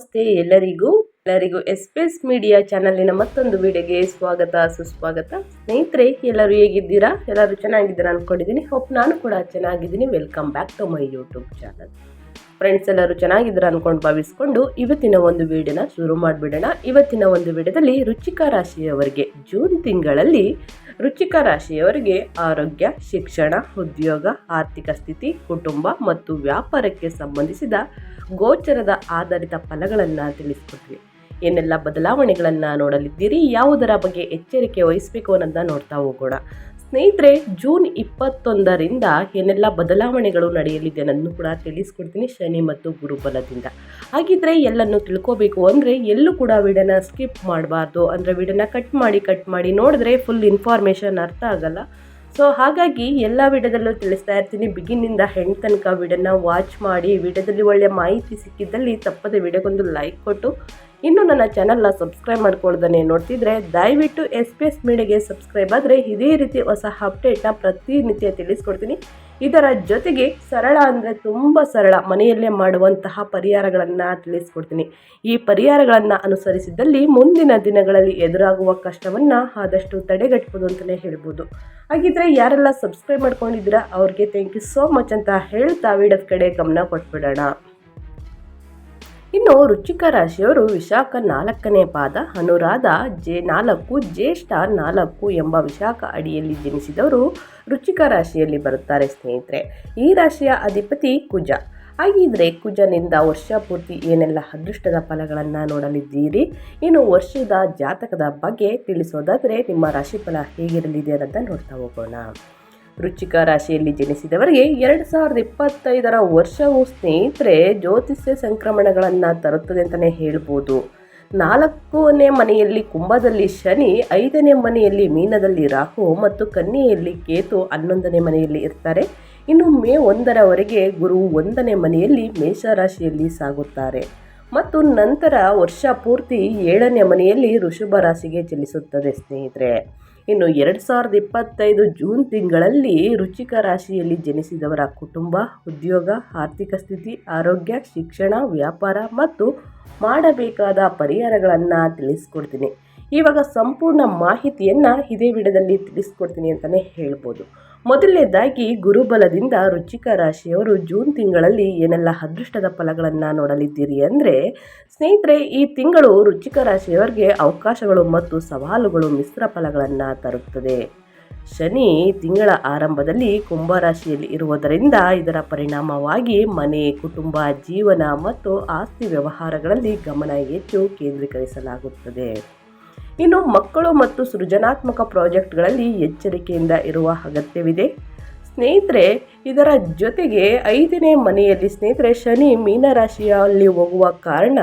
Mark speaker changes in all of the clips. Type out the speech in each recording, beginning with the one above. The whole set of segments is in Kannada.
Speaker 1: ನಮಸ್ತೆ ಎಲ್ಲರಿಗೂ ಎಲ್ಲರಿಗೂ ಎಸ್ ಮೀಡಿಯಾ ಚಾನಲಿನ ಮತ್ತೊಂದು ವಿಡಿಯೋಗೆ ಸ್ವಾಗತ, ಸುಸ್ವಾಗತ. ಸ್ನೇಹಿತರೆ, ಎಲ್ಲರೂ ಹೇಗಿದ್ದೀರಾ? ಎಲ್ಲರೂ ಚೆನ್ನಾಗಿದ್ದೀರಾ ಅನ್ಕೊಂಡಿದ್ದೀನಿ. ಹೋಪ್ ನಾನು ಕೂಡ ಚೆನ್ನಾಗಿದ್ದೀನಿ. Welcome back to my YouTube channel friends ಎಲ್ಲರೂ ಚೆನ್ನಾಗಿದ್ದೀರಾ ಅನ್ಕೊಂಡು ಭಾವಿಸ್ಕೊಂಡು ಇವತ್ತಿನ ಒಂದು ವಿಡಿಯೋನ ಶುರು ಮಾಡಿಬಿಡೋಣ. ಇವತ್ತಿನ ಒಂದು ವಿಡಿಯೋದಲ್ಲಿ ರುಚಿಕ ರಾಶಿಯವರಿಗೆ ಜೂನ್ ತಿಂಗಳಲ್ಲಿ ರುಚಿಕ ರಾಶಿಯವರಿಗೆ ಆರೋಗ್ಯ, ಶಿಕ್ಷಣ, ಉದ್ಯೋಗ, ಆರ್ಥಿಕ ಸ್ಥಿತಿ, ಕುಟುಂಬ ಮತ್ತು ವ್ಯಾಪಾರಕ್ಕೆ ಸಂಬಂಧಿಸಿದ ಗೋಚರದ ಆಧಾರಿತ ಫಲಗಳನ್ನು ತಿಳಿಸ್ಕೊಡ್ತೀವಿ. ಏನೆಲ್ಲ ಬದಲಾವಣೆಗಳನ್ನು ನೋಡಲಿದ್ದೀರಿ, ಯಾವುದರ ಬಗ್ಗೆ ಎಚ್ಚರಿಕೆ ವಹಿಸಬೇಕು ಅನ್ನೋದನ್ನ ನೋಡ್ತಾ ಹೋಗೋಣ. ಸ್ನೇಹಿತರೆ, ಜೂನ್ ಇಪ್ಪತ್ತೊಂದರಿಂದ ಏನೆಲ್ಲ ಬದಲಾವಣೆಗಳು ನಡೆಯಲಿದೆ ಅನ್ನೋದನ್ನು ಕೂಡ ತಿಳಿಸ್ಕೊಡ್ತೀನಿ ಶನಿ ಮತ್ತು ಗುರುಬಲದಿಂದ ಹಾಗಿದ್ರೆ ಎಲ್ಲನ್ನು ತಿಳ್ಕೋಬೇಕು ಅಂದರೆ ಎಲ್ಲೂ ಕೂಡ ವಿಡಿಯೋನ ಸ್ಕಿಪ್ ಮಾಡಬಾರ್ದು. ಅಂದರೆ ವಿಡನ ಕಟ್ ಮಾಡಿ ಕಟ್ ಮಾಡಿ ನೋಡಿದ್ರೆ ಫುಲ್ ಇನ್ಫಾರ್ಮೇಷನ್ ಅರ್ಥ ಆಗಲ್ಲ. ಸೊ ಹಾಗಾಗಿ ಎಲ್ಲ ವಿಡದಲ್ಲೂ ತಿಳಿಸ್ತಾ ಇರ್ತೀನಿ. ಬಿಗಿನಿಂದ ಹೆಣ್ಣು ತನಕ ವಿಡಿಯೋನ ವಾಚ್ ಮಾಡಿ, ವಿಡಿಯೋದಲ್ಲಿ ಒಳ್ಳೆಯ ಮಾಹಿತಿ ಸಿಕ್ಕಿದ್ದಲ್ಲಿ ತಪ್ಪದೆ ವಿಡಿಯೋಗೊಂದು ಲೈಕ್ ಕೊಟ್ಟು ಇನ್ನು ನನ್ನ ಚಾನಲ್ನ ಸಬ್ಸ್ಕ್ರೈಬ್ ಮಾಡ್ಕೊಳ್ದೇ ನೋಡ್ತಿದ್ರೆ ದಯವಿಟ್ಟು ಎಸ್ ಪಿ ಎಸ್ ಮೀಡಿಯಾಗೆ ಸಬ್ಸ್ಕ್ರೈಬ್ ಆದರೆ ಇದೇ ರೀತಿ ಹೊಸ ಅಪ್ಡೇಟ್ನ ಪ್ರತಿನಿತ್ಯ ತಿಳಿಸ್ಕೊಡ್ತೀನಿ. ಇದರ ಜೊತೆಗೆ ಸರಳ ಅಂದರೆ ತುಂಬ ಸರಳ ಮನೆಯಲ್ಲೇ ಮಾಡುವಂತಹ ಪರಿಹಾರಗಳನ್ನು ತಿಳಿಸ್ಕೊಡ್ತೀನಿ. ಈ ಪರಿಹಾರಗಳನ್ನು ಅನುಸರಿಸಿದ್ದಲ್ಲಿ ಮುಂದಿನ ದಿನಗಳಲ್ಲಿ ಎದುರಾಗುವ ಕಷ್ಟವನ್ನು ಆದಷ್ಟು ತಡೆಗಟ್ಬೋದು ಅಂತಲೇ ಹೇಳ್ಬೋದು. ಹಾಗಿದ್ರೆ ಯಾರೆಲ್ಲ ಸಬ್ಸ್ಕ್ರೈಬ್ ಮಾಡ್ಕೊಂಡಿದ್ದೀರಾ ಅವ್ರಿಗೆ ಥ್ಯಾಂಕ್ ಯು ಸೋ ಮಚ್ ಅಂತ ಹೇಳ್ತಾ ವಿಡಿಯೋದ ಕಡೆ ಗಮನ ಕೊಟ್ಬಿಡೋಣ. ಇನ್ನು ರುಚಿಕ ರಾಶಿಯವರು ವಿಶಾಖ ನಾಲ್ಕನೇ ಪಾದ, ಅನುರಾಧ ಜೆ ನಾಲ್ಕು, ಜ್ಯೇಷ್ಠ ನಾಲ್ಕು ಎಂಬ ವಿಶಾಖ ಅಡಿಯಲ್ಲಿ ಜನಿಸಿದವರು ರುಚಿಕ ರಾಶಿಯಲ್ಲಿ ಬರುತ್ತಾರೆ ಸ್ನೇಹಿತರೆ. ಈ ರಾಶಿಯ ಅಧಿಪತಿ ಕುಜ. ಹಾಗಿದ್ರೆ ಕುಜನಿಂದ ವರ್ಷ ಪೂರ್ತಿ ಏನೆಲ್ಲ ಅದೃಷ್ಟದ ಫಲಗಳನ್ನು ನೋಡಲಿದ್ದೀರಿ? ಇನ್ನು ವರ್ಷದ ಜಾತಕದ ಬಗ್ಗೆ ತಿಳಿಸೋದಾದರೆ ನಿಮ್ಮ ರಾಶಿಫಲ ಹೇಗಿರಲಿದೆ ಅನ್ನೋದನ್ನು ನೋಡ್ತಾ ಹೋಗೋಣ. ವೃಶ್ಚಿಕ ರಾಶಿಯಲ್ಲಿ ಜನಿಸಿದವರಿಗೆ ಎರಡು ಸಾವಿರದ ಇಪ್ಪತ್ತೈದರ ವರ್ಷವು ಸ್ನೇಹಿತರೆ ಜ್ಯೋತಿಷ್ಯ ಸಂಕ್ರಮಣಗಳನ್ನು ತರುತ್ತದೆ ಅಂತಲೇ ಹೇಳ್ಬೋದು. ನಾಲ್ಕನೇ ಮನೆಯಲ್ಲಿ ಕುಂಭದಲ್ಲಿ ಶನಿ, ಐದನೇ ಮನೆಯಲ್ಲಿ ಮೀನದಲ್ಲಿ ರಾಹು ಮತ್ತು ಕನ್ನಿಯಲ್ಲಿ ಕೇತು ಹನ್ನೊಂದನೇ ಮನೆಯಲ್ಲಿ ಇರ್ತಾರೆ. ಇನ್ನು ಮೇ ಒಂದರವರೆಗೆ ಗುರು ಒಂದನೇ ಮನೆಯಲ್ಲಿ ಮೇಷರಾಶಿಯಲ್ಲಿ ಸಾಗುತ್ತಾರೆ. ಮತ್ತು ನಂತರ ವರ್ಷ ಪೂರ್ತಿ ಏಳನೇ ಮನೆಯಲ್ಲಿ ಋಷಭ ರಾಶಿಗೆ ಚಲಿಸುತ್ತದೆ, ಸ್ನೇಹಿತರೆ. ಇನ್ನು ಎರಡು ಸಾವಿರದ ಇಪ್ಪತ್ತೈದು ಜೂನ್ ತಿಂಗಳಲ್ಲಿ ರುಚಿಕ ರಾಶಿಯಲ್ಲಿ ಜನಿಸಿದವರ ಕುಟುಂಬ, ಉದ್ಯೋಗ, ಆರ್ಥಿಕ ಸ್ಥಿತಿ, ಆರೋಗ್ಯ, ಶಿಕ್ಷಣ, ವ್ಯಾಪಾರ ಮತ್ತು ಮಾಡಬೇಕಾದ ಪರಿಹಾರಗಳನ್ನು ತಿಳಿಸ್ಕೊಡ್ತೀನಿ. ಇವಾಗ ಸಂಪೂರ್ಣ ಮಾಹಿತಿಯನ್ನು ಇದೇ ವಿಡದಲ್ಲಿ ತಿಳಿಸ್ಕೊಡ್ತೀನಿ ಅಂತಲೇ ಹೇಳ್ಬೋದು. ಮೊದಲನೇದಾಗಿ ಗುರುಬಲದಿಂದ ರುಚಿಕ ರಾಶಿಯವರು ಜೂನ್ ತಿಂಗಳಲ್ಲಿ ಏನೆಲ್ಲ ಅದೃಷ್ಟದ ಫಲಗಳನ್ನು ನೋಡಲಿದ್ದೀರಿ ಅಂದರೆ, ಸ್ನೇಹಿತರೆ, ಈ ತಿಂಗಳು ರುಚಿಕ ರಾಶಿಯವರಿಗೆ ಅವಕಾಶಗಳು ಮತ್ತು ಸವಾಲುಗಳು ಮಿಶ್ರ ಫಲಗಳನ್ನು ತರುತ್ತದೆ. ಶನಿ ತಿಂಗಳ ಆರಂಭದಲ್ಲಿ ಕುಂಭರಾಶಿಯಲ್ಲಿ ಇರುವುದರಿಂದ ಇದರ ಪರಿಣಾಮವಾಗಿ ಮನೆ, ಕುಟುಂಬ, ಜೀವನ ಮತ್ತು ಆಸ್ತಿ ವ್ಯವಹಾರಗಳಲ್ಲಿ ಗಮನ ಹೆಚ್ಚು ಕೇಂದ್ರೀಕರಿಸಲಾಗುತ್ತದೆ. ಇನ್ನು ಮಕ್ಕಳು ಮತ್ತು ಸೃಜನಾತ್ಮಕ ಪ್ರಾಜೆಕ್ಟ್ಗಳಲ್ಲಿ ಎಚ್ಚರಿಕೆಯಿಂದ ಇರುವ ಅಗತ್ಯವಿದೆ. ಸ್ನೇಹಿತರೆ, ಇದರ ಜೊತೆಗೆ ಐದನೇ ಮನೆಯಲ್ಲಿ ಸ್ನೇಹಿತರೆ, ಶನಿ ಮೀನರಾಶಿಯಲ್ಲಿ ಹೋಗುವ ಕಾರಣ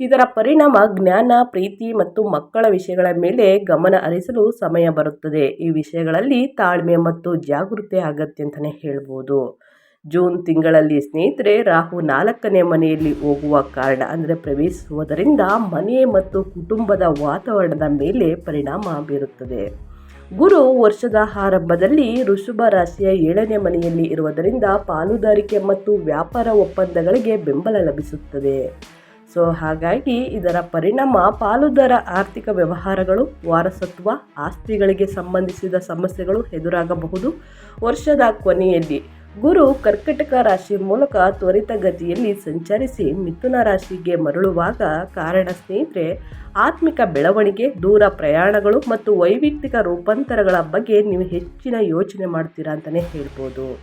Speaker 1: ಇದರ ಪರಿಣಾಮ ಜ್ಞಾನ, ಪ್ರೀತಿ ಮತ್ತು ಮಕ್ಕಳ ವಿಷಯಗಳ ಮೇಲೆ ಗಮನ ಹರಿಸಲು ಸಮಯ ಬರುತ್ತದೆ. ಈ ವಿಷಯಗಳಲ್ಲಿ ತಾಳ್ಮೆ ಮತ್ತು ಜಾಗೃತಿ ಅಗತ್ಯ ಅಂತಲೇ ಹೇಳ್ಬೋದು. ಜೂನ್ ತಿಂಗಳಲ್ಲಿ ಸ್ನೇಹಿತರೆ, ರಾಹು ನಾಲ್ಕನೇ ಮನೆಯಲ್ಲಿ ಹೋಗುವ ಕಾರಣ ಅಂದರೆ ಪ್ರವೇಶಿಸುವುದರಿಂದ ಮನೆ ಮತ್ತು ಕುಟುಂಬದ ವಾತಾವರಣದ ಮೇಲೆ ಪರಿಣಾಮ ಬೀರುತ್ತದೆ. ಗುರು ವರ್ಷದ ಆರಂಭದಲ್ಲಿ ಋಷಭ ರಾಶಿಯ ಏಳನೇ ಮನೆಯಲ್ಲಿ ಇರುವುದರಿಂದ ಪಾಲುದಾರಿಕೆ ಮತ್ತು ವ್ಯಾಪಾರ ಒಪ್ಪಂದಗಳಿಗೆ ಬೆಂಬಲ ಲಭಿಸುತ್ತದೆ. ಸೊ, ಹಾಗಾಗಿ ಇದರ ಪರಿಣಾಮ ಪಾಲುದಾರ ಆರ್ಥಿಕ ವ್ಯವಹಾರಗಳು, ವಾರಸತ್ವ, ಆಸ್ತಿಗಳಿಗೆ ಸಂಬಂಧಿಸಿದ ಸಮಸ್ಯೆಗಳು ಎದುರಾಗಬಹುದು. ವರ್ಷದ ಕೊನೆಯಲ್ಲಿ ಗುರು ಕರ್ಕಟಕ ರಾಶಿ ಮೂಲಕ ತ್ವರಿತಗತಿಯಲ್ಲಿ ಸಂಚರಿಸಿ ಮಿಥುನ ರಾಶಿಗೆ ಮರಳುವಾಗ ಕಾರಣ ಸ್ನೇಹಿತರೆ, ಆತ್ಮಿಕ ಬೆಳವಣಿಗೆ, ದೂರ ಪ್ರಯಾಣಗಳು ಮತ್ತು ವೈಯಕ್ತಿಕ ರೂಪಾಂತರಗಳ ಬಗ್ಗೆ ನೀವು ಹೆಚ್ಚಿನ ಯೋಚನೆ ಮಾಡ್ತೀರಾ ಅಂತಲೇ ಹೇಳ್ಬೋದು.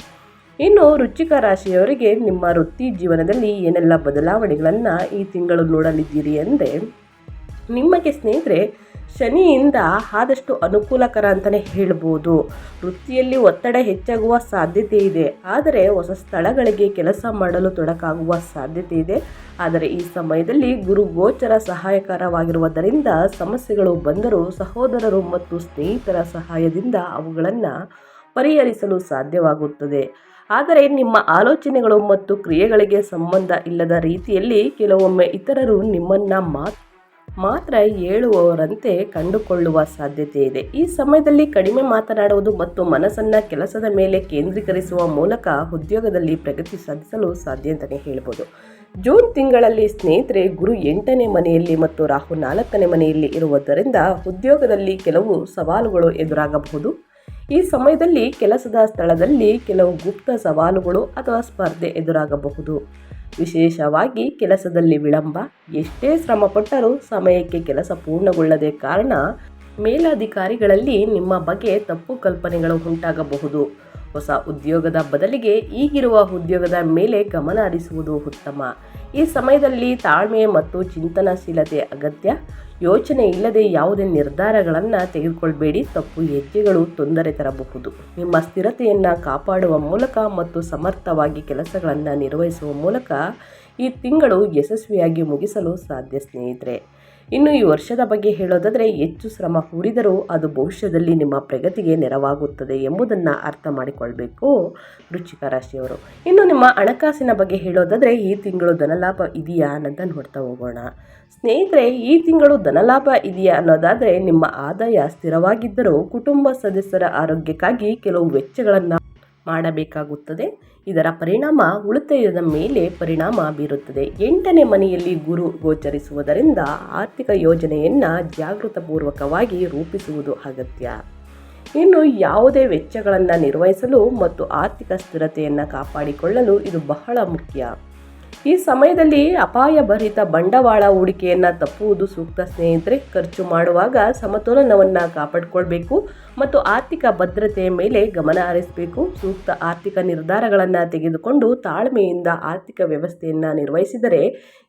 Speaker 1: ಇನ್ನು ರುಚಿಕ ರಾಶಿಯವರಿಗೆ ನಿಮ್ಮ ವೃತ್ತಿ ಜೀವನದಲ್ಲಿ ಏನೆಲ್ಲ ಬದಲಾವಣೆಗಳನ್ನು ಈ ತಿಂಗಳು ನೋಡಲಿದ್ದೀರಿ ಎಂದೇ ನಿಮಗೆ ಸ್ನೇಹಿತರೆ ಶನಿಯಿಂದ ಆದಷ್ಟು ಅನುಕೂಲಕರ ಅಂತಲೇ ಹೇಳ್ಬೋದು. ವೃತ್ತಿಯಲ್ಲಿ ಒತ್ತಡ ಹೆಚ್ಚಾಗುವ ಸಾಧ್ಯತೆ ಇದೆ. ಆದರೆ ಹೊಸ ಸ್ಥಳಗಳಿಗೆ ಕೆಲಸ ಮಾಡಲು ತೊಡಕಾಗುವ ಸಾಧ್ಯತೆ ಇದೆ. ಆದರೆ ಈ ಸಮಯದಲ್ಲಿ ಗುರು ಗೋಚರ ಸಹಾಯಕರವಾಗಿರುವುದರಿಂದ ಸಮಸ್ಯೆಗಳು ಬಂದರೂ ಸಹೋದರರು ಮತ್ತು ಸ್ನೇಹಿತರ ಸಹಾಯದಿಂದ ಅವುಗಳನ್ನು ಪರಿಹರಿಸಲು ಸಾಧ್ಯವಾಗುತ್ತದೆ. ಆದರೆ ನಿಮ್ಮ ಆಲೋಚನೆಗಳು ಮತ್ತು ಕ್ರಿಯೆಗಳಿಗೆ ಸಂಬಂಧ ಇಲ್ಲದ ರೀತಿಯಲ್ಲಿ ಕೆಲವೊಮ್ಮೆ ಇತರರು ನಿಮ್ಮನ್ನು ಮಾತು ಮಾತ್ರ ಹೇಳುವವರಂತೆ ಕಂಡುಕೊಳ್ಳುವ ಸಾಧ್ಯತೆ ಇದೆ. ಈ ಸಮಯದಲ್ಲಿ ಕಡಿಮೆ ಮಾತನಾಡುವುದು ಮತ್ತು ಮನಸ್ಸನ್ನು ಕೆಲಸದ ಮೇಲೆ ಕೇಂದ್ರೀಕರಿಸುವ ಮೂಲಕ ಉದ್ಯೋಗದಲ್ಲಿ ಪ್ರಗತಿ ಸಾಧಿಸಲು ಸಾಧ್ಯ ಅಂತಲೇ ಹೇಳ್ಬೋದು. ಜೂನ್ ತಿಂಗಳಲ್ಲಿ ಸ್ನೇಹಿತರೆ, ಗುರು ಎಂಟನೇ ಮನೆಯಲ್ಲಿ ಮತ್ತು ರಾಹು ನಾಲ್ಕನೇ ಮನೆಯಲ್ಲಿ ಇರುವುದರಿಂದ ಉದ್ಯೋಗದಲ್ಲಿ ಕೆಲವು ಸವಾಲುಗಳು ಎದುರಾಗಬಹುದು. ಈ ಸಮಯದಲ್ಲಿ ಕೆಲಸದ ಸ್ಥಳದಲ್ಲಿ ಕೆಲವು ಗುಪ್ತ ಸವಾಲುಗಳು ಅಥವಾ ಸ್ಪರ್ಧೆ ಎದುರಾಗಬಹುದು. ವಿಶೇಷವಾಗಿ ಕೆಲಸದಲ್ಲಿ ವಿಳಂಬ, ಎಷ್ಟೇ ಶ್ರಮಪಟ್ಟರೂ ಸಮಯಕ್ಕೆ ಕೆಲಸ ಪೂರ್ಣಗೊಳ್ಳದೆ ಕಾರಣ ಮೇಲಧಿಕಾರಿಗಳಲ್ಲಿ ನಿಮ್ಮ ಬಗ್ಗೆ ತಪ್ಪು ಕಲ್ಪನೆಗಳು ಉಂಟಾಗಬಹುದು. ಹೊಸ ಉದ್ಯೋಗದ ಬದಲಿಗೆ ಈಗಿರುವ ಉದ್ಯೋಗದ ಮೇಲೆ ಗಮನ ಹರಿಸುವುದು ಉತ್ತಮ. ಈ ಸಮಯದಲ್ಲಿ ತಾಳ್ಮೆ ಮತ್ತು ಚಿಂತನಶೀಲತೆ ಅಗತ್ಯ. ಯೋಚನೆ ಇಲ್ಲದೆ ಯಾವುದೇ ನಿರ್ಧಾರಗಳನ್ನು ತೆಗೆದುಕೊಳ್ಬೇಡಿ. ತಪ್ಪು ಹೆಜ್ಜೆಗಳು ತೊಂದರೆ ತರಬಹುದು. ನಿಮ್ಮ ಸ್ಥಿರತೆಯನ್ನು ಕಾಪಾಡುವ ಮೂಲಕ ಮತ್ತು ಸಮರ್ಥವಾಗಿ ಕೆಲಸಗಳನ್ನು ನಿರ್ವಹಿಸುವ ಮೂಲಕ ಈ ತಿಂಗಳು ಯಶಸ್ವಿಯಾಗಿ ಮುಗಿಸಲು ಸಾಧ್ಯ ಸ್ನೇಹಿತರೆ. ಇನ್ನು ಈ ವರ್ಷದ ಬಗ್ಗೆ ಹೇಳೋದಾದರೆ ಹೆಚ್ಚು ಶ್ರಮ ಹೂಡಿದರೂ ಅದು ಭವಿಷ್ಯದಲ್ಲಿ ನಿಮ್ಮ ಪ್ರಗತಿಗೆ ನೆರವಾಗುತ್ತದೆ ಎಂಬುದನ್ನು ಅರ್ಥ ಮಾಡಿಕೊಳ್ಬೇಕು ವೃಶ್ಚಿಕ ರಾಶಿಯವರು. ಇನ್ನು ನಿಮ್ಮ ಹಣಕಾಸಿನ ಬಗ್ಗೆ ಹೇಳೋದಾದರೆ ಈ ತಿಂಗಳು ಧನಲಾಭ ಇದೆಯಾ ಅನ್ನೋದನ್ನು ನೋಡ್ತಾ ಹೋಗೋಣ. ಸ್ನೇಹಿತರೆ, ಈ ತಿಂಗಳು ಧನಲಾಭ ಇದೆಯಾ ಅನ್ನೋದಾದರೆ ನಿಮ್ಮ ಆದಾಯ ಸ್ಥಿರವಾಗಿದ್ದರೂ ಕುಟುಂಬ ಸದಸ್ಯರ ಆರೋಗ್ಯಕ್ಕಾಗಿ ಕೆಲವು ವೆಚ್ಚಗಳನ್ನು ಮಾಡಬೇಕಾಗುತ್ತದೆ. ಇದರ ಪರಿಣಾಮ ಉಳಿತಾಯದ ಮೇಲೆ ಪರಿಣಾಮ ಬೀರುತ್ತದೆ. ಎಂಟನೇ ಮನೆಯಲ್ಲಿ ಗುರು ಗೋಚರಿಸುವುದರಿಂದ ಆರ್ಥಿಕ ಯೋಜನೆಯನ್ನು ಜಾಗೃತಪೂರ್ವಕವಾಗಿ ರೂಪಿಸುವುದು ಅಗತ್ಯ. ಇನ್ನು ಯಾವುದೇ ವೆಚ್ಚಗಳನ್ನು ನಿರ್ವಹಿಸಲು ಮತ್ತು ಆರ್ಥಿಕ ಸ್ಥಿರತೆಯನ್ನು ಕಾಪಾಡಿಕೊಳ್ಳಲು ಇದು ಬಹಳ ಮುಖ್ಯ. ಈ ಸಮಯದಲ್ಲಿ ಅಪಾಯಭರಿತ ಬಂಡವಾಳ ಹೂಡಿಕೆಯನ್ನು ತಪ್ಪುವುದು ಸೂಕ್ತ ಸ್ನೇಹಿತರೆ, ಖರ್ಚು ಮಾಡುವಾಗ ಸಮತೋಲನವನ್ನು ಕಾಪಾಡಿಕೊಳ್ಬೇಕು ಮತ್ತು ಆರ್ಥಿಕ ಭದ್ರತೆಯ ಮೇಲೆ ಗಮನ ಹರಿಸಬೇಕು. ಸೂಕ್ತ ಆರ್ಥಿಕ ನಿರ್ಧಾರಗಳನ್ನು ತೆಗೆದುಕೊಂಡು ತಾಳ್ಮೆಯಿಂದ ಆರ್ಥಿಕ ವ್ಯವಸ್ಥೆಯನ್ನು ನಿರ್ವಹಿಸಿದರೆ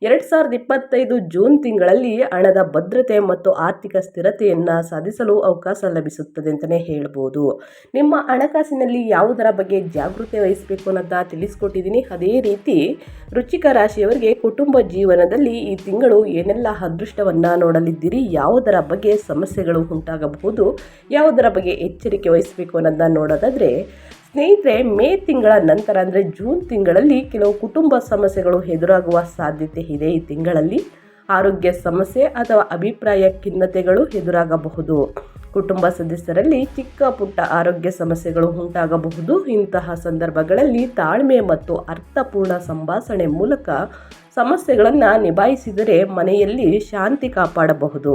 Speaker 1: ಎರಡು ಸಾವಿರದ ಇಪ್ಪತ್ತೈದು ಜೂನ್ ತಿಂಗಳಲ್ಲಿ ಹಣದ ಭದ್ರತೆ ಮತ್ತು ಆರ್ಥಿಕ ಸ್ಥಿರತೆಯನ್ನು ಸಾಧಿಸಲು ಅವಕಾಶ ಲಭಿಸುತ್ತದೆ ಅಂತಲೇ ಹೇಳ್ಬೋದು. ನಿಮ್ಮ ಹಣಕಾಸಿನಲ್ಲಿ ಯಾವುದರ ಬಗ್ಗೆ ಜಾಗೃತಿ ವಹಿಸಬೇಕು ಅನ್ನೋದನ್ನ ತಿಳಿಸ್ಕೊಟ್ಟಿದ್ದೀನಿ. ಅದೇ ರೀತಿ ರುಚಿಕ ರಾಶಿಯವರಿಗೆ ಕುಟುಂಬ ಜೀವನದಲ್ಲಿ ಈ ತಿಂಗಳು ಏನೆಲ್ಲ ಅದೃಷ್ಟವನ್ನ ನೋಡಲಿದ್ದೀರಿ? ಯಾವುದರ ಬಗ್ಗೆ ಸಮಸ್ಯೆಗಳು ಉಂಟಾಗಬಹುದು? ಯಾವುದರ ಬಗ್ಗೆ ಎಚ್ಚರಿಕೆ ವಹಿಸಬೇಕು ಅನ್ನೋದನ್ನ ನೋಡೋದಾದರೆ, ಸ್ನೇಹಿತರೆ, ಮೇ ತಿಂಗಳ ನಂತರ ಅಂದರೆ ಜೂನ್ ತಿಂಗಳಲ್ಲಿ ಕೆಲವು ಕುಟುಂಬ ಸಮಸ್ಯೆಗಳು ಎದುರಾಗುವ ಸಾಧ್ಯತೆ ಇದೆ ಈ ತಿಂಗಳಲ್ಲಿ. ಆರೋಗ್ಯ ಸಮಸ್ಯೆ ಅಥವಾ ಅಭಿಪ್ರಾಯ ಖಿನ್ನತೆಗಳು ಎದುರಾಗಬಹುದು. ಕುಟುಂಬ ಸದಸ್ಯರಲ್ಲಿ ಚಿಕ್ಕ ಪುಟ್ಟ ಆರೋಗ್ಯ ಸಮಸ್ಯೆಗಳು ಉಂಟಾಗಬಹುದು. ಇಂತಹ ಸಂದರ್ಭಗಳಲ್ಲಿ ತಾಳ್ಮೆ ಮತ್ತು ಅರ್ಥಪೂರ್ಣ ಸಂಭಾಷಣೆ ಮೂಲಕ ಸಮಸ್ಯೆಗಳನ್ನು ನಿಭಾಯಿಸಿದರೆ ಮನೆಯಲ್ಲಿ ಶಾಂತಿ ಕಾಪಾಡಬಹುದು.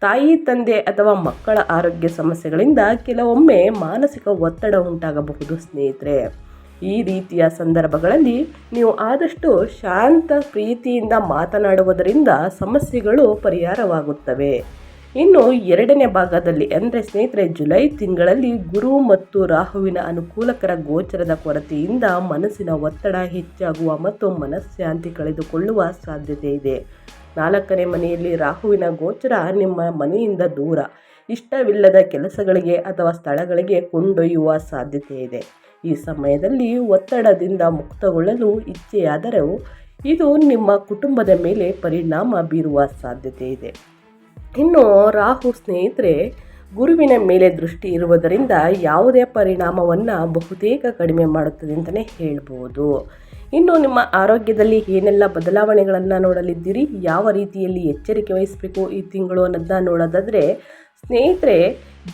Speaker 1: ತಾಯಿ, ತಂದೆ ಅಥವಾ ಮಕ್ಕಳ ಆರೋಗ್ಯ ಸಮಸ್ಯೆಗಳಿಂದ ಕೆಲವೊಮ್ಮೆ ಮಾನಸಿಕ ಒತ್ತಡ ಉಂಟಾಗಬಹುದು ಸ್ನೇಹಿತರೆ. ಈ ರೀತಿಯ ಸಂದರ್ಭಗಳಲ್ಲಿ ನೀವು ಆದಷ್ಟು ಶಾಂತ ಪ್ರೀತಿಯಿಂದ ಮಾತನಾಡುವುದರಿಂದ ಸಮಸ್ಯೆಗಳು ಪರಿಹಾರವಾಗುತ್ತವೆ. ಇನ್ನು ಎರಡನೇ ಭಾಗದಲ್ಲಿ ಅಂದರೆ ಸ್ನೇಹಿತರೆ, ಜುಲೈ ತಿಂಗಳಲ್ಲಿ ಗುರು ಮತ್ತು ರಾಹುವಿನ ಅನುಕೂಲಕರ ಗೋಚರದ ಕೊರತೆಯಿಂದ ಮನಸ್ಸಿನ ಒತ್ತಡ ಹೆಚ್ಚಾಗುವ ಮತ್ತು ಮನಃಶಾಂತಿ ಕಳೆದುಕೊಳ್ಳುವ ಸಾಧ್ಯತೆ ಇದೆ. ನಾಲ್ಕನೇ ಮನೆಯಲ್ಲಿ ರಾಹುವಿನ ಗೋಚರ ನಿಮ್ಮ ಮನೆಯಿಂದ ದೂರ. ಇಷ್ಟವಿಲ್ಲದ ಕೆಲಸಗಳಿಗೆ ಅಥವಾ ಸ್ಥಳಗಳಿಗೆ ಕೊಂಡೊಯ್ಯುವ ಸಾಧ್ಯತೆ ಇದೆ ಈ ಸಮಯದಲ್ಲಿ ಒತ್ತಡದಿಂದ ಮುಕ್ತಗೊಳ್ಳಲು ಇಚ್ಛೆಯಾದರೂ ಇದು ನಿಮ್ಮ ಕುಟುಂಬದ ಮೇಲೆ ಪರಿಣಾಮ ಬೀರುವ ಸಾಧ್ಯತೆ ಇದೆ ಇನ್ನು ರಾಹು ಸ್ನೇಹಿತರೆ, ಗುರುವಿನ ಮೇಲೆ ದೃಷ್ಟಿ ಇರುವುದರಿಂದ ಯಾವುದೇ ಪರಿಣಾಮವನ್ನು ಬಹುತೇಕ ಕಡಿಮೆ ಮಾಡುತ್ತದೆ ಅಂತಲೇ ಹೇಳ್ಬೋದು. ಇನ್ನು ನಿಮ್ಮ ಆರೋಗ್ಯದಲ್ಲಿ ಏನೆಲ್ಲ ಬದಲಾವಣೆಗಳನ್ನು ನೋಡಲಿದ್ದೀರಿ? ಯಾವ ರೀತಿಯಲ್ಲಿ ಎಚ್ಚರಿಕೆ ವಹಿಸಬೇಕು ಈ ತಿಂಗಳು ಅನ್ನೋದನ್ನ ನೋಡೋದಾದರೆ ಸ್ನೇಹಿತರೆ,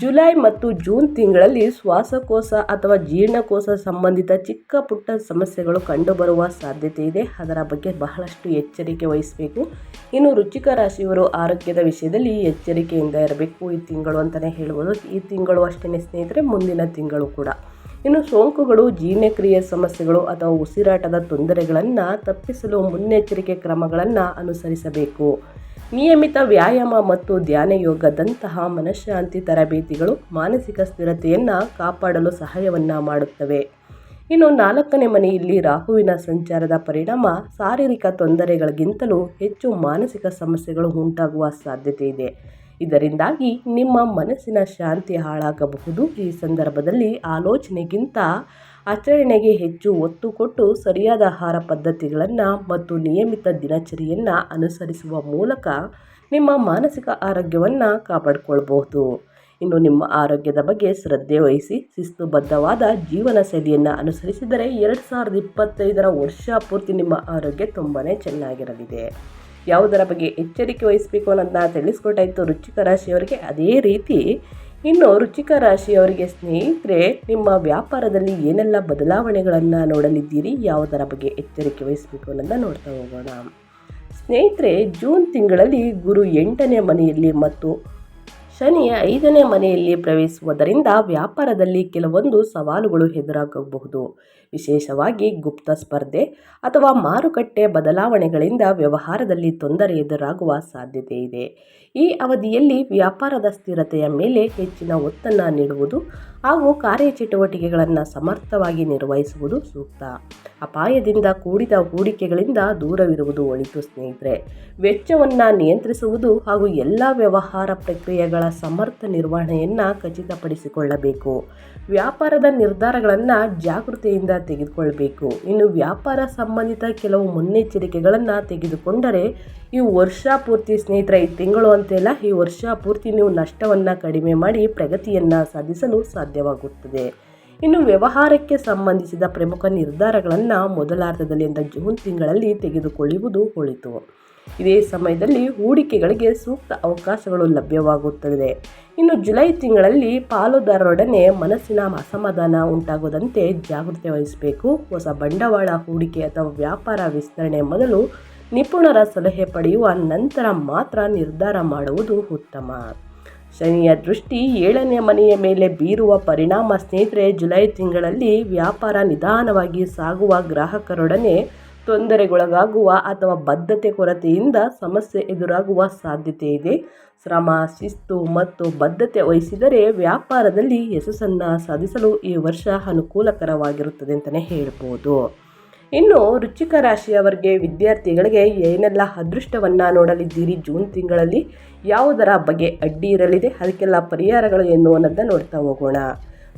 Speaker 1: ಜುಲೈ ಮತ್ತು ಜೂನ್ ತಿಂಗಳಲ್ಲಿ ಶ್ವಾಸಕೋಶ ಅಥವಾ ಜೀರ್ಣಕೋಶ ಸಂಬಂಧಿತ ಚಿಕ್ಕ ಪುಟ್ಟ ಸಮಸ್ಯೆಗಳು ಕಂಡುಬರುವ ಸಾಧ್ಯತೆ ಇದೆ. ಅದರ ಬಗ್ಗೆ ಬಹಳಷ್ಟು ಎಚ್ಚರಿಕೆ ವಹಿಸಬೇಕು. ಇನ್ನು ರುಚಿಕ ರಾಶಿಯವರು ಆರೋಗ್ಯದ ವಿಷಯದಲ್ಲಿ ಎಚ್ಚರಿಕೆಯಿಂದ ಇರಬೇಕು. ಈ ತಿಂಗಳು ಅಂತಲೇ ಹೇಳ್ಬೋದು. ಈ ತಿಂಗಳು ಅಷ್ಟೇ ಸ್ನೇಹಿತರೆ, ಮುಂದಿನ ತಿಂಗಳು ಕೂಡ. ಇನ್ನು ಸೋಂಕುಗಳು, ಜೀರ್ಣಕ್ರಿಯೆ ಸಮಸ್ಯೆಗಳು ಅಥವಾ ಉಸಿರಾಟದ ತೊಂದರೆಗಳನ್ನು ತಪ್ಪಿಸಲು ಮುನ್ನೆಚ್ಚರಿಕೆ ಕ್ರಮಗಳನ್ನು ಅನುಸರಿಸಬೇಕು. ನಿಯಮಿತ ವ್ಯಾಯಾಮ ಮತ್ತು ಧ್ಯಾನ ಯೋಗದಂತಹ ಮನಃಶಾಂತಿ ತರಬೇತಿಗಳು ಮಾನಸಿಕ ಸ್ಥಿರತೆಯನ್ನು ಕಾಪಾಡಲು ಸಹಾಯವನ್ನು ಮಾಡುತ್ತವೆ. ಇನ್ನು ನಾಲ್ಕನೇ ಮನೆಯಲ್ಲಿ ರಾಹುವಿನ ಸಂಚಾರದ ಪರಿಣಾಮ ಶಾರೀರಿಕ ತೊಂದರೆಗಳಿಗಿಂತಲೂ ಹೆಚ್ಚು ಮಾನಸಿಕ ಸಮಸ್ಯೆಗಳು ಉಂಟಾಗುವ ಸಾಧ್ಯತೆ ಇದೆ. ಇದರಿಂದಾಗಿ ನಿಮ್ಮ ಮನಸ್ಸಿನ ಶಾಂತಿ ಹಾಳಾಗಬಹುದು. ಈ ಸಂದರ್ಭದಲ್ಲಿ ಆಲೋಚನೆಗಿಂತ ಆಚರಣೆಗೆ ಹೆಚ್ಚು ಒತ್ತು ಕೊಟ್ಟು ಸರಿಯಾದ ಆಹಾರ ಪದ್ಧತಿಗಳನ್ನು ಮತ್ತು ನಿಯಮಿತ ದಿನಚರಿಯನ್ನು ಅನುಸರಿಸುವ ಮೂಲಕ ನಿಮ್ಮ ಮಾನಸಿಕ ಆರೋಗ್ಯವನ್ನು ಕಾಪಾಡಿಕೊಳ್ಬಹುದು. ಇನ್ನು ನಿಮ್ಮ ಆರೋಗ್ಯದ ಬಗ್ಗೆ ಶ್ರದ್ಧೆ ವಹಿಸಿ ಶಿಸ್ತುಬದ್ಧವಾದ ಜೀವನ ಶೈಲಿಯನ್ನು ಅನುಸರಿಸಿದರೆ ಎರಡು ಸಾವಿರದ ಇಪ್ಪತ್ತೈದರ ವರ್ಷ ಪೂರ್ತಿ ನಿಮ್ಮ ಆರೋಗ್ಯ ತುಂಬಾ ಚೆನ್ನಾಗಿರಲಿದೆ. ಯಾವುದರ ಬಗ್ಗೆ ಎಚ್ಚರಿಕೆ ವಹಿಸಬೇಕು ಅನ್ನೋದನ್ನ ತಿಳಿಸ್ಕೊಟ್ಟಾಯಿತು ರುಚಿಕ ರಾಶಿಯವರಿಗೆ ಅದೇ ರೀತಿ ಇನ್ನು ರುಚಿಕ ರಾಶಿಯವರಿಗೆ ಸ್ನೇಹಿತರೆ, ನಿಮ್ಮ ವ್ಯಾಪಾರದಲ್ಲಿ ಏನೆಲ್ಲ ಬದಲಾವಣೆಗಳನ್ನು ನೋಡಲಿದ್ದೀರಿ? ಯಾವುದರ ಬಗ್ಗೆ ಎಚ್ಚರಿಕೆ ವಹಿಸಬೇಕು ಅನ್ನೋದನ್ನು ನೋಡ್ತಾ ಹೋಗೋಣ. ಸ್ನೇಹಿತರೆ, ಜೂನ್ ತಿಂಗಳಲ್ಲಿ ಗುರು ಎಂಟನೇ ಮನೆಯಲ್ಲಿ ಮತ್ತು ಶನಿ ಐದನೇ ಮನೆಯಲ್ಲಿ ಪ್ರವೇಶಿಸುವುದರಿಂದ ವ್ಯಾಪಾರದಲ್ಲಿ ಕೆಲವೊಂದು ಸವಾಲುಗಳು ಎದುರಾಗಬಹುದು. ವಿಶೇಷವಾಗಿ ಗುಪ್ತ ಸ್ಪರ್ಧೆ ಅಥವಾ ಮಾರುಕಟ್ಟೆ ಬದಲಾವಣೆಗಳಿಂದ ವ್ಯವಹಾರದಲ್ಲಿ ತೊಂದರೆ ಎದುರಾಗುವ ಸಾಧ್ಯತೆ ಇದೆ. ಈ ಅವಧಿಯಲ್ಲಿ ವ್ಯಾಪಾರದ ಸ್ಥಿರತೆಯ ಮೇಲೆ ಹೆಚ್ಚಿನ ಒತ್ತನ್ನು ನೀಡುವುದು ಹಾಗೂ ಕಾರ್ಯಚಟುವಟಿಕೆಗಳನ್ನು ಸಮರ್ಥವಾಗಿ ನಿರ್ವಹಿಸುವುದು ಸೂಕ್ತ. ಅಪಾಯದಿಂದ ಕೂಡಿದ ಹೂಡಿಕೆಗಳಿಂದ ದೂರವಿರುವುದು ಒಳಿತು ಸ್ನೇಹಿತರೆ. ವೆಚ್ಚವನ್ನು ನಿಯಂತ್ರಿಸುವುದು ಹಾಗೂ ಎಲ್ಲ ವ್ಯವಹಾರ ಪ್ರಕ್ರಿಯೆಗಳ ಸಮರ್ಥ ನಿರ್ವಹಣೆಯನ್ನು ಖಚಿತಪಡಿಸಿಕೊಳ್ಳಬೇಕು. ವ್ಯಾಪಾರದ ನಿರ್ಧಾರಗಳನ್ನು ಜಾಗೃತಿಯಿಂದ ತೆಗೆದುಕೊಳ್ಳಬೇಕು ಇನ್ನು ವ್ಯಾಪಾರ ಸಂಬಂಧಿತ ಕೆಲವು ಮುನ್ನೆಚ್ಚರಿಕೆಗಳನ್ನು ತೆಗೆದುಕೊಂಡರೆ ಈ ವರ್ಷ ಪೂರ್ತಿ ಸ್ನೇಹಿತರ, ಈ ತಿಂಗಳು ಅಂತೆಲ್ಲ ಈ ವರ್ಷ ಪೂರ್ತಿ ನೀವು ನಷ್ಟವನ್ನು ಕಡಿಮೆ ಮಾಡಿ ಪ್ರಗತಿಯನ್ನು ಸಾಧಿಸಲು ಸಾಧ್ಯವಾಗುತ್ತದೆ. ಇನ್ನು ವ್ಯವಹಾರಕ್ಕೆ ಸಂಬಂಧಿಸಿದ ಪ್ರಮುಖ ನಿರ್ಧಾರಗಳನ್ನು ಮೊದಲಾರ್ಧದಲ್ಲಿ ಅಂದರೆ ಜೂನ್ ತಿಂಗಳಲ್ಲಿ ತೆಗೆದುಕೊಳ್ಳುವುದು ಒಳಿತು ಇದೇ ಸಮಯದಲ್ಲಿ ಹೂಡಿಕೆಗಳಿಗೆ ಸೂಕ್ತ ಅವಕಾಶಗಳು ಲಭ್ಯವಾಗುತ್ತದೆ. ಇನ್ನು ಜುಲೈ ತಿಂಗಳಲ್ಲಿ ಪಾಲುದಾರರೊಡನೆ ಮನಸ್ಸಿನ ಅಸಮಾಧಾನ ಉಂಟಾಗದಂತೆ ಜಾಗೃತಿ ವಹಿಸಬೇಕು. ಹೊಸ ಬಂಡವಾಳ ಹೂಡಿಕೆ ಅಥವಾ ವ್ಯಾಪಾರ ವಿಸ್ತರಣೆ ಮೊದಲು ನಿಪುಣರ ಸಲಹೆ ಪಡೆಯುವ ನಂತರ ಮಾತ್ರ ನಿರ್ಧಾರ ಮಾಡುವುದು ಉತ್ತಮ. ಶನಿಯ ದೃಷ್ಟಿ ಏಳನೇ ಮನೆಯ ಮೇಲೆ ಬೀರುವ ಪರಿಣಾಮ ಸ್ನೇಹಿತರೆ, ಜುಲೈ ತಿಂಗಳಲ್ಲಿ ವ್ಯಾಪಾರ ನಿಧಾನವಾಗಿ ಸಾಗುವ ಗ್ರಾಹಕರೊಡನೆ ತೊಂದರೆಗೊಳಗಾಗುವ ಅಥವಾ ಬದ್ಧತೆ ಕೊರತೆಯಿಂದ ಸಮಸ್ಯೆ ಎದುರಾಗುವ ಸಾಧ್ಯತೆ ಇದೆ. ಶ್ರಮ, ಶಿಸ್ತು ಮತ್ತು ಬದ್ಧತೆ ವಹಿಸಿದರೆ ವ್ಯಾಪಾರದಲ್ಲಿ ಯಶಸ್ಸನ್ನು ಸಾಧಿಸಲು ಈ ವರ್ಷ ಅನುಕೂಲಕರವಾಗಿರುತ್ತದೆ ಅಂತಲೇ ಹೇಳ್ಬೋದು. ಇನ್ನು ರುಚಿಕ ರಾಶಿಯವರಿಗೆ ವಿದ್ಯಾರ್ಥಿಗಳಿಗೆ ಏನೆಲ್ಲ ಅದೃಷ್ಟವನ್ನು ನೋಡಲಿದ್ದೀರಿ? ಜೂನ್ ತಿಂಗಳಲ್ಲಿ ಯಾವುದರ ಬಗ್ಗೆ ಅಡ್ಡಿ ಇರಲಿದೆ? ಅದಕ್ಕೆಲ್ಲ ಪರಿಹಾರಗಳು ಏನು ಅನ್ನೋದನ್ನ ನೋಡ್ತಾ ಹೋಗೋಣ.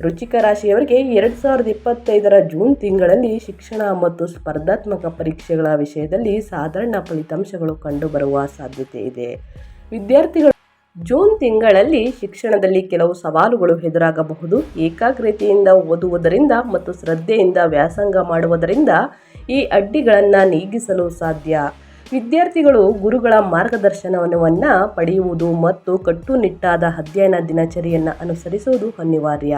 Speaker 1: ರುಚಿಕ ರಾಶಿಯವರಿಗೆ ಎರಡು ಸಾವಿರದ ಇಪ್ಪತ್ತೈದರ ಜೂನ್ ತಿಂಗಳಲ್ಲಿ ಶಿಕ್ಷಣ ಮತ್ತು ಸ್ಪರ್ಧಾತ್ಮಕ ಪರೀಕ್ಷೆಗಳ ವಿಷಯದಲ್ಲಿ ಸಾಧಾರಣ ಫಲಿತಾಂಶಗಳು ಕಂಡುಬರುವ ಸಾಧ್ಯತೆ ಇದೆ. ವಿದ್ಯಾರ್ಥಿಗಳು ಜೂನ್ ತಿಂಗಳಲ್ಲಿ ಶಿಕ್ಷಣದಲ್ಲಿ ಕೆಲವು ಸವಾಲುಗಳು ಎದುರಾಗಬಹುದು. ಏಕಾಗ್ರತೆಯಿಂದ ಓದುವುದರಿಂದ ಮತ್ತು ಶ್ರದ್ಧೆಯಿಂದ ವ್ಯಾಸಂಗ ಮಾಡುವುದರಿಂದ ಈ ಅಡ್ಡಿಗಳನ್ನು ನೀಗಿಸಲು ಸಾಧ್ಯ. ವಿದ್ಯಾರ್ಥಿಗಳು ಗುರುಗಳ ಮಾರ್ಗದರ್ಶನವನ್ನು ಪಡೆಯುವುದು ಮತ್ತು ಕಟ್ಟುನಿಟ್ಟಾದ ಅಧ್ಯಯನ ದಿನಚರಿಯನ್ನು ಅನುಸರಿಸುವುದು ಅನಿವಾರ್ಯ.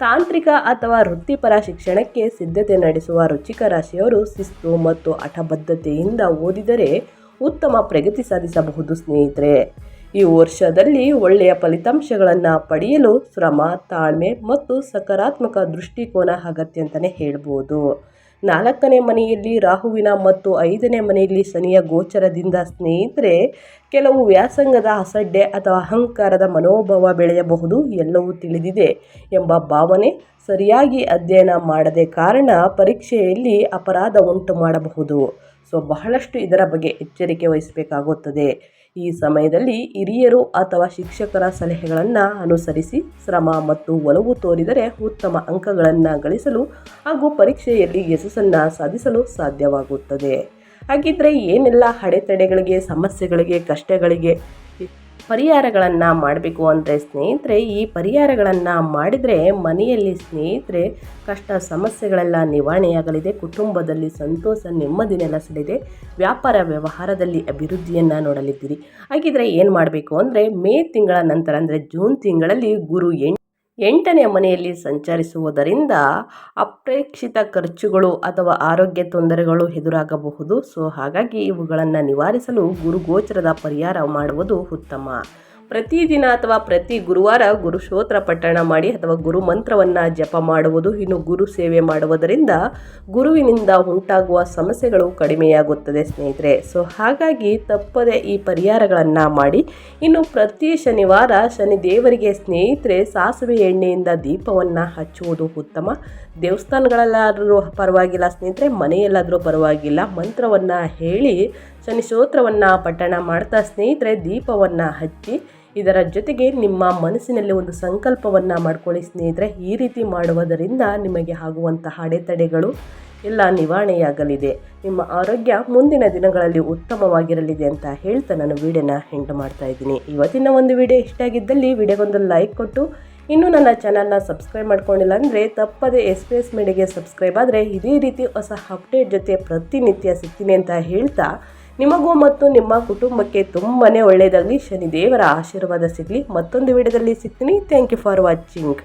Speaker 1: ತಾಂತ್ರಿಕ ಅಥವಾ ವೃತ್ತಿಪರ ಶಿಕ್ಷಣಕ್ಕೆ ಸಿದ್ಧತೆ ನಡೆಸುವ ರುಚಿಕ ರಾಶಿಯವರು ಶಿಸ್ತು ಮತ್ತು ಹಠಬದ್ಧತೆಯಿಂದ ಓದಿದರೆ ಉತ್ತಮ ಪ್ರಗತಿ ಸಾಧಿಸಬಹುದು, ಸ್ನೇಹಿತರೆ. ಈ ವರ್ಷದಲ್ಲಿ ಒಳ್ಳೆಯ ಫಲಿತಾಂಶಗಳನ್ನು ಪಡೆಯಲು ಶ್ರಮ, ತಾಳ್ಮೆ ಮತ್ತು ಸಕಾರಾತ್ಮಕ ದೃಷ್ಟಿಕೋನ ಅಗತ್ಯ ಅಂತಲೇ ಹೇಳ್ಬೋದು. ನಾಲ್ಕನೇ ಮನೆಯಲ್ಲಿ, ರಾಹುವಿನ ಮತ್ತು ಐದನೇ ಮನೆಯಲ್ಲಿ ಶನಿಯ ಗೋಚರದಿಂದ ಸ್ನೇಹಿತರೆ, ಕೆಲವು ವ್ಯಾಸಂಗದ ಅಸಡ್ಡೆ ಅಥವಾ ಅಹಂಕಾರದ ಮನೋಭಾವ ಬೆಳೆಯಬಹುದು, ಎಲ್ಲವೂ ತಿಳಿದಿದೆ ಎಂಬ ಭಾವನೆ ಸರಿಯಾಗಿ ಅಧ್ಯಯನ ಮಾಡದೆ ಕಾರಣ ಪರೀಕ್ಷೆಯಲ್ಲಿ ಅಪರಾಧ ಉಂಟು ಮಾಡಬಹುದು. ಸೊ, ಬಹಳಷ್ಟು ಇದರ ಬಗ್ಗೆ ಎಚ್ಚರಿಕೆ ವಹಿಸಬೇಕಾಗುತ್ತದೆ. ಈ ಸಮಯದಲ್ಲಿ ಹಿರಿಯರು ಅಥವಾ ಶಿಕ್ಷಕರ ಸಲಹೆಗಳನ್ನು ಅನುಸರಿಸಿ ಶ್ರಮ ಮತ್ತು ಒಲವು ತೋರಿದರೆ ಉತ್ತಮ ಅಂಕಗಳನ್ನು ಗಳಿಸಲು ಹಾಗೂ ಪರೀಕ್ಷೆಯಲ್ಲಿ ಯಶಸ್ಸನ್ನು ಸಾಧಿಸಲು ಸಾಧ್ಯವಾಗುತ್ತದೆ. ಹಾಗಿದ್ದರೆ ಏನೆಲ್ಲ ಅಡೆತಡೆಗಳಿಗೆ, ಸಮಸ್ಯೆಗಳಿಗೆ, ಕಷ್ಟಗಳಿಗೆ ಪರಿಹಾರಗಳನ್ನು ಮಾಡಬೇಕು ಅಂದರೆ ಸ್ನೇಹಿತರೆ, ಈ ಪರಿಹಾರಗಳನ್ನು ಮಾಡಿದರೆ ಮನೆಯಲ್ಲಿ ಸ್ನೇಹಿತರೆ ಕಷ್ಟ ಸಮಸ್ಯೆಗಳೆಲ್ಲ ನಿವಾರಣೆಯಾಗಲಿದೆ, ಕುಟುಂಬದಲ್ಲಿ ಸಂತೋಷ, ನೆಮ್ಮದಿ ನೆಲೆಸಲಿದೆ, ವ್ಯಾಪಾರ ವ್ಯವಹಾರದಲ್ಲಿ ಅಭಿವೃದ್ಧಿಯನ್ನು ನೋಡಲಿದ್ದೀರಿ. ಹಾಗಿದ್ರೆ ಏನು ಮಾಡಬೇಕು ಅಂದರೆ ಮೇ ತಿಂಗಳ ನಂತರ ಅಂದರೆ ಜೂನ್ ತಿಂಗಳಲ್ಲಿ ಗುರು ಎಂಟು ಎಂಟನೇ ಮನೆಯಲ್ಲಿ ಸಂಚರಿಸುವುದರಿಂದ ಅಪ್ರೇಕ್ಷಿತ ಖರ್ಚುಗಳು ಅಥವಾ ಆರೋಗ್ಯ ತೊಂದರೆಗಳು ಎದುರಾಗಬಹುದು. ಸೊ, ಹಾಗಾಗಿ ಇವುಗಳನ್ನು ನಿವಾರಿಸಲು ಗುರುಗೋಚರದ ಪರಿಹಾರ ಮಾಡುವುದು ಉತ್ತಮ. ಪ್ರತಿದಿನ ಅಥವಾ ಪ್ರತಿ ಗುರುವಾರ ಗುರು ಸ್ತೋತ್ರ ಪಠಣ ಮಾಡಿ ಅಥವಾ ಗುರು ಮಂತ್ರವನ್ನು ಜಪ ಮಾಡುವುದು ಇನ್ನು ಗುರು ಸೇವೆ ಮಾಡುವುದರಿಂದ ಗುರುವಿನಿಂದ ಉಂಟಾಗುವ ಸಮಸ್ಯೆಗಳು ಕಡಿಮೆಯಾಗುತ್ತದೆ ಸ್ನೇಹಿತರೆ. ಸೊ ಹಾಗಾಗಿ ತಪ್ಪದೆ ಈ ಪರಿಹಾರಗಳನ್ನು ಮಾಡಿ ಇನ್ನು ಪ್ರತಿ ಶನಿವಾರ ಶನಿ ದೇವರಿಗೆ ಸ್ನೇಹಿತರೆ ಸಾಸಿವೆ ಎಣ್ಣೆಯಿಂದ ದೀಪವನ್ನು ಹಚ್ಚುವುದು ಉತ್ತಮ. ದೇವಸ್ಥಾನಗಳಲ್ಲಾದರೂ ಪರವಾಗಿಲ್ಲ ಸ್ನೇಹಿತರೆ, ಮನೆಯಲ್ಲಾದರೂ ಪರವಾಗಿಲ್ಲ. ಮಂತ್ರವನ್ನು ಹೇಳಿ ಶನಿ ಸ್ತೋತ್ರವನ್ನು ಪಠಣ ಮಾಡ್ತಾ ಸ್ನೇಹಿತರೆ ದೀಪವನ್ನು ಹಚ್ಚಿ ಇದರ ಜೊತೆಗೆ ನಿಮ್ಮ ಮನಸ್ಸಿನಲ್ಲಿ ಒಂದು ಸಂಕಲ್ಪವನ್ನು ಮಾಡ್ಕೊಳ್ಳಿ ಸ್ನೇಹಿತರೆ. ಈ ರೀತಿ ಮಾಡುವುದರಿಂದ ನಿಮಗೆ ಆಗುವಂತಹ ಅಡೆತಡೆಗಳು ಎಲ್ಲ ನಿವಾರಣೆಯಾಗಲಿದೆ. ನಿಮ್ಮ ಆರೋಗ್ಯ ಮುಂದಿನ ದಿನಗಳಲ್ಲಿ ಉತ್ತಮವಾಗಿರಲಿದೆ ಅಂತ ಹೇಳ್ತಾ ನಾನು ವಿಡಿಯೋನ ಹೆಂಡ್ ಮಾಡ್ತಾ ಇದ್ದೀನಿ. ಇವತ್ತಿನ ಒಂದು ವಿಡಿಯೋ ಇಷ್ಟ ಆಗಿದ್ದಲ್ಲಿ ವಿಡಿಯೋಗೊಂದು ಲೈಕ್ ಕೊಟ್ಟು, ಇನ್ನೂ ನನ್ನ ಚಾನಲ್ನ ಸಬ್ಸ್ಕ್ರೈಬ್ ಮಾಡ್ಕೊಂಡಿಲ್ಲ ಅಂದರೆ ತಪ್ಪದೇ ಎಸ್ ಪಿ ಎಸ್ ಮೀಡಿಯಾಗೆ ಸಬ್ಸ್ಕ್ರೈಬ್ ಆದರೆ ಇದೇ ರೀತಿ ಹೊಸ ಅಪ್ಡೇಟ್ ಜೊತೆ ಪ್ರತಿನಿತ್ಯ ಸಿಗ್ತೀನಿ ಅಂತ ಹೇಳ್ತಾ ನಿಮಗೂ ಮತ್ತು ನಿಮ್ಮ ಕುಟುಂಬಕ್ಕೆ ತುಂಬಾ ಒಳ್ಳೆಯದಾಗಲಿ. ಶನಿದೇವರ ಆಶೀರ್ವಾದ ಸಿಗಲಿ. ಮತ್ತೊಂದು ವಿಡಿಯೋದಲ್ಲಿ ಸಿಗ್ತೀನಿ. Thank you for watching